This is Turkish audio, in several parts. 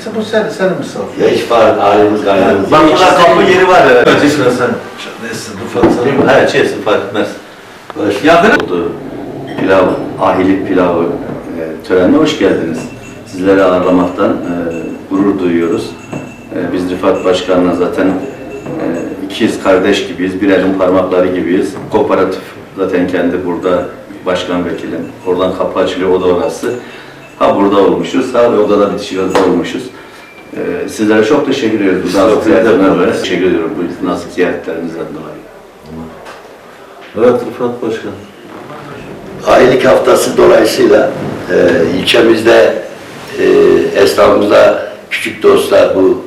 İşte bu senin, senin misafir. Ya hiç var halimiz gayrımız. Bak burada kapı yeri var. evet. Önce sıra sen. Neyse, Rıfat sana. Evet, şey fark etmez. Hoş Yakın. oldu. Pilav, ahilik pilavı e, törenine hoş geldiniz. Sizleri ağırlamaktan e, gurur duyuyoruz. E, biz Rıfat Başkan'la zaten e, ikiz kardeş gibiyiz, bir elin parmakları gibiyiz. Kooperatif zaten kendi burada başkan vekilim. Oradan kapı açılıyor, o da orası. Ha burada olmuşuz, ha orada da bitişik olmuşuz. E, sizlere çok teşekkür ediyoruz. Bu nazik ziyaretlerden dolayı. Teşekkür ediyorum bu nazik ziyaretlerinizden dolayı. Evet Rıfat Başkan. Ailelik haftası dolayısıyla e, ilçemizde e, esnafımıza küçük dostlar bu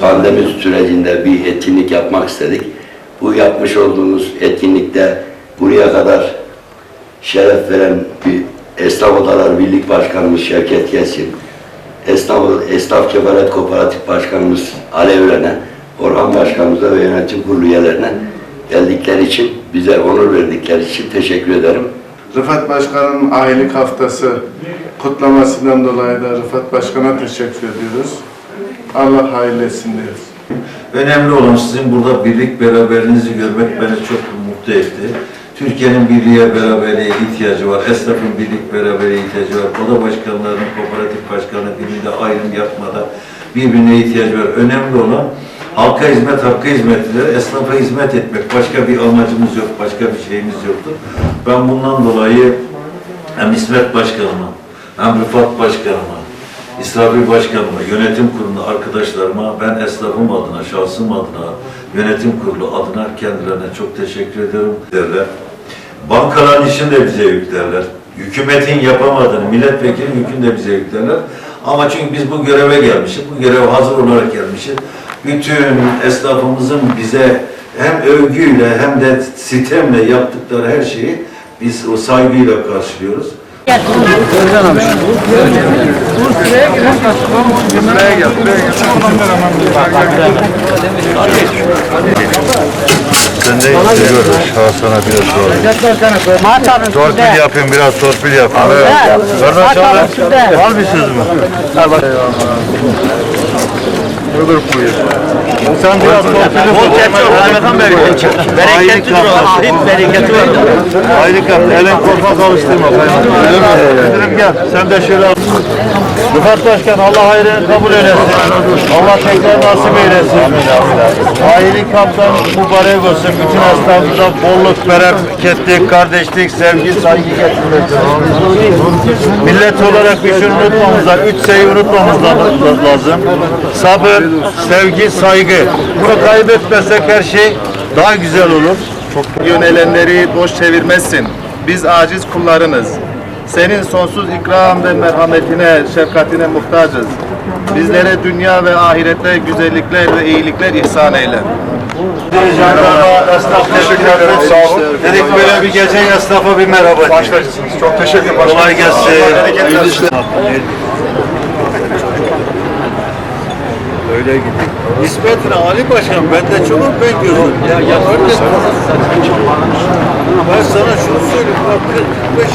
pandemi sürecinde bir etkinlik yapmak istedik. Bu yapmış olduğumuz etkinlikte buraya kadar şeref veren bir Esnaf Odalar Birlik Başkanımız Şevket Kesin, Esnaf, Esnaf Kefaret Kooperatif Başkanımız Alev Ören'e, Orhan Başkanımıza ve yönetim kurulu üyelerine geldikleri için, bize onur verdikleri için teşekkür ederim. Rıfat Başkan'ın ailelik haftası kutlamasından dolayı da Rıfat Başkan'a teşekkür ediyoruz. Allah hayırlı etsin diyoruz. Önemli olan sizin burada birlik beraberliğinizi görmek beni çok mutlu etti. Türkiye'nin birliğe beraberliğe ihtiyacı var. Esnafın birlik beraberliğe ihtiyacı var. Oda başkanlarının, kooperatif başkanı birbirinde ayrım yapmada birbirine ihtiyacı var. Önemli olan halka hizmet, hakka hizmetler, esnafa hizmet etmek. Başka bir amacımız yok, başka bir şeyimiz yoktur. Ben bundan dolayı hem İsmet Başkanıma, hem Rıfat Başkanıma, İsrafil Başkanıma, yönetim kurulu arkadaşlarıma, ben esnafım adına, şahsım adına, yönetim kurulu adına kendilerine çok teşekkür ediyorum derler. Bankaların işini de bize yüklerler. Hükümetin yapamadığını, milletvekilinin yükünü de bize yüklerler. Ama çünkü biz bu göreve gelmişiz, bu göreve hazır olarak gelmişiz. Bütün esnafımızın bize hem övgüyle hem de sitemle yaptıkları her şeyi biz o saygıyla karşılıyoruz. Sen de seviyorum. Al sana biraz sonra. Torpil yapayım biraz torpil yapayım. Evet. Kardeş abi. Var bir söz mü? Öbür buyur. Sen biraz torpili bul. Kaymakam Bey. Bereketli dur. Bereketi var. Yap. Elin korkma alıştırma. Müdürüm gel. Sen de şöyle al. Rıfat Başkan Allah hayrını kabul eylesin. Allah tekrar nasip eylesin. Ailelik haftan mübarek olsun. Bütün esnafımıza bolluk, bereketlik, kardeşlik, sevgi, saygı getirmek. Millet olarak bir şey unutmamız lazım. Üç şeyi unutmamız la- lazım. Sabır, sevgi, saygı. Bunu kaybetmezsek her şey daha güzel olur. Yönelenleri boş çevirmezsin. Biz aciz kullarınız. Senin sonsuz ikram ve merhametine, şefkatine muhtacız. Bizlere dünya ve ahirette güzellikler ve iyilikler ihsan eyle. Merhaba, esnaf teşekkür ederim. Sağ olun. Dedik böyle bir gece esnafa bir merhaba. Başlayıcısınız. Çok teşekkür ederim. Kolay gelsin. İyi işler. Öyle gittik. İsmet'le Ali Başkan bende çok ben gözüm. Ya yaparım. Ben sana şunu söyleyeyim. Bak 45